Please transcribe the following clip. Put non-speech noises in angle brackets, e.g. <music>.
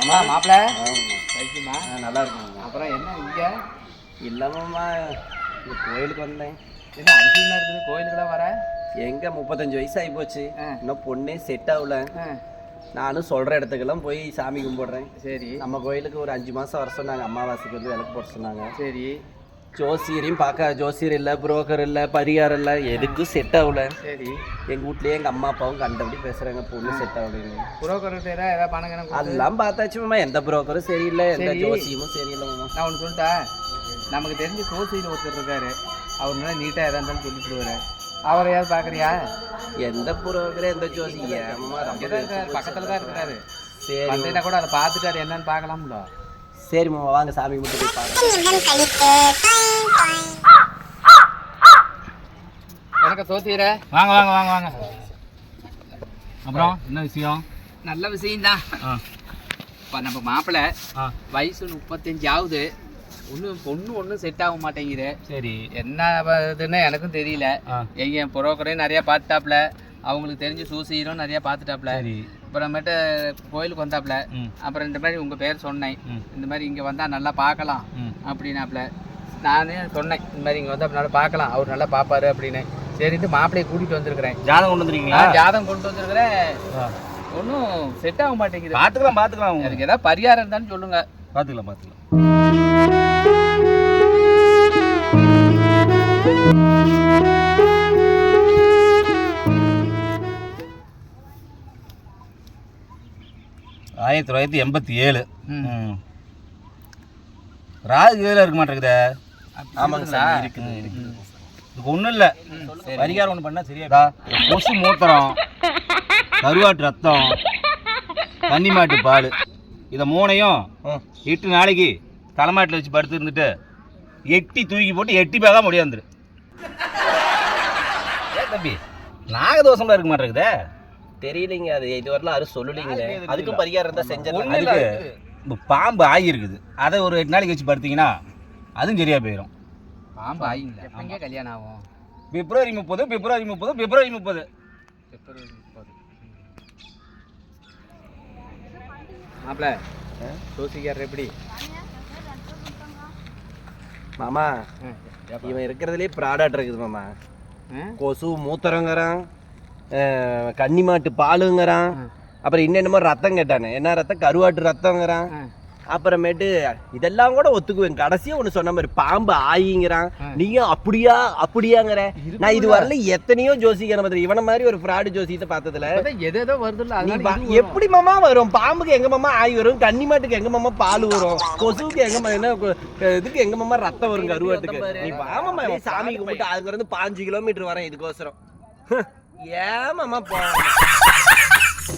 ஆமா மாப்பிள்ள ஆ, நல்லா இருக்குங்க அப்புறம் என்ன இங்க? இல்லாமம்மா இந்த கோயிலுக்கு வந்தேன். என்ன அதிசயமா இருக்குது? கோயிலுக்குலாம் வர? எங்க முப்பத்தஞ்சு வயசு ஆகி போச்சு. இன்னும் பொண்ணே செட் ஆகல. நானும் சொல்ற இடத்துக்கெல்லாம் போய் சாமி கும்பிடுறேன். சரி. நம்ம கோயிலுக்கு ஒரு அஞ்சு மாசம் வர சொன்னாங்க. அமாவாசைக்கு வந்து விளக்கு போட சொன்னாங்க. சரி. ஜோசியரையும் பார்க்க ஜோசியர் இல்லை புரோக்கர் இல்லை பரிகாரம் இல்லை எதுக்கும் செட் ஆகல. சரி. எங்கள் வீட்லயே எங்கள் அம்மா அப்பாவும் கண்டபடி பேசுகிறாங்க பொண்ணு செட் ஆகலைன்னு. புரோக்கர்கிட்ட ஏதாவது ஏதாவது பணம் அதெல்லாம் பார்த்தாச்சு மாமா. எந்த புரோக்கரும் சரியில்லை எந்த. ஜோசியமும் சரியில்லை மாமா. நான் ஒன்று சொல்லிட்டா நமக்கு தெரிஞ்ச சோசியில் ஒருத்தர் இருக்காரு. அவர் நல்லா நீட்டாக எதாக இருந்தாலும் சொல்லிவிடுவாரு அவரையாவது பார்க்குறியா? எந்த புரோக்கரும் எந்த ஜோசி பக்கத்தில் தான் இருக்கிறாரு. சரி. கூட அதை பார்த்துட்டு அது என்னன்னு பார்க்கலாம்ல. சரி மாமா வாங்க சாமி கும்பிட்டு போய் பாருங்க. எனக்கு சோசியர வாங்க வாங்க வாங்க வாங்க. அப்புறம் என்ன விஷயம்? நல்ல விஷயம்தான். இப்போ நம்ம மாப்பிள்ளை வயசு முப்பத்தஞ்சு ஆகுது. ஒன்றும் பொண்ணு ஒன்றும் செட் ஆக மாட்டேங்குது. சரி. என்ன இதுன்னு எனக்கும் தெரியல. ஆ. எங்க புரோக்கரையும் நிறையா பார்த்துட்டாப்புல. அவங்களுக்கு தெரிஞ்ச சூசியரும் நிறையா பார்த்துட்டாப்புல சரி. அப்புறமேட்டு கோயிலுக்கு வந்தாப்புல ம். அப்புறம் இந்த மாதிரி உங்கள் பேர் சொன்னேன். இந்த மாதிரி இங்கே வந்தால் நல்லா பார்க்கலாம் ம். அப்படின்னாப்புல நானே சொன்னேன் இந்த மாதிரி இங்கே வந்து நல்லா பார்க்கலாம். அவர் நல்லா பார்ப்பாரு அப்படின்னு. சரின்ட்டு மாப்பிள்ளையை கூட்டிகிட்டு வந்திருக்கிறேன். ஜாதகம் கொண்டு வந்துருக்கீங்களா? ஜாதகம் கொண்டு வந்திருக்கிறேன். ஒன்றும் செட் ஆக மாட்டேங்குது. பார்த்துக்கலாம் பார்த்துக்கலாம். எனக்கு ஏதாவது பரிகாரம் இருந்தாலும் சொல்லுங்க. பார்த்துக்கலாம் பார்த்துக்கலாம். ஆயிரத்தி தொள்ளாயிரத்தி எண்பத்தி ஏழு. ராகு இதில் இருக்க மாட்டேங்குதே. ஆமாங்க சார். இருக்குது இருக்குது. இதுக்கு ஒன்றும் இல்லை. பரிகாரம் ஒன்று பண்ணால் சரியாடா கொசு மூத்திரம் கருவாட்டு ரத்தம் தண்ணி மாட்டு பால் இதை மூணையும். எட்டு நாளைக்கு தலைமாட்டில் வச்சு படுத்து இருந்துட்டு எட்டி தூக்கி போட்டு எட்டி பார்க்க முடியாந்துரு ஏ தம்பி நாகதோஷம்லாம் இருக்க மாட்டேங்குதே. தெரியலைங்க. அது இதுவரையிலும் யாரும் சொல்லலைங்களே. அதுக்கும் பரிகாரம் இருந்தால் இப்போ பாம்பு ஆகியிருக்குது. அதை ஒரு எட்டு நாளைக்கு வச்சு படுத்தீங்கன்னா அதுவும் சரியாக போயிடும் பாம்பு ஆகிங்களா எப்பங்க கல்யாணம் ஆகும்? பிப்ரவரி முப்பது பிப்ரவரி முப்பது பிப்ரவரி முப்பது. பிப்ரவரி முப்பது. மாப்பிள்ள சோசிக்காரர் எப்படி? மாமா. இவன் இருக்கிறதுலே ப்ராடக்ட் இருக்குது மாமா? கொசு மூத்திரங்கிறான் அஹ், கன்னி மாட்டு பாலுங்கிறான். அப்புறம் இன்னென்னமோ ரத்தம் கேட்டானே. என்ன ரத்தம்? கருவாட்டு ரத்தங்கிறான். அப்புறமேட்டு இதெல்லாம் கூட ஒத்துக்குவேன். கடைசியா ஒன்று சொன்ன மாதிரி பாம்பு ஆயிங்கிறான். நீயும் அப்படியா? அப்படியாங்கிற. நான் இது வரல எத்தனையோ ஜோசிக்கிற மாதிரி இவனை மாதிரி ஒரு ஃப்ராடு ஜோசியத்தை பார்த்ததுல எது வரும். எப்படி மாமா வரும்? பாம்புக்கு எங்க மாமா ஆய் வரும்? கன்னி மாட்டுக்கு எங்க மாமா பால் வரும்? கொசுவுக்கு எங்க என்ன இதுக்கு எங்க மாமா ரத்தம் வரும் கருவாட்டுக்கு? நீ வாமாமா சாமி கும்பிட்டு அதுக்கு இருந்து பாஞ்சு கிலோமீட்டர் வரேன் இதுக்கோசரம். ஏன் மாமா போ <laughs>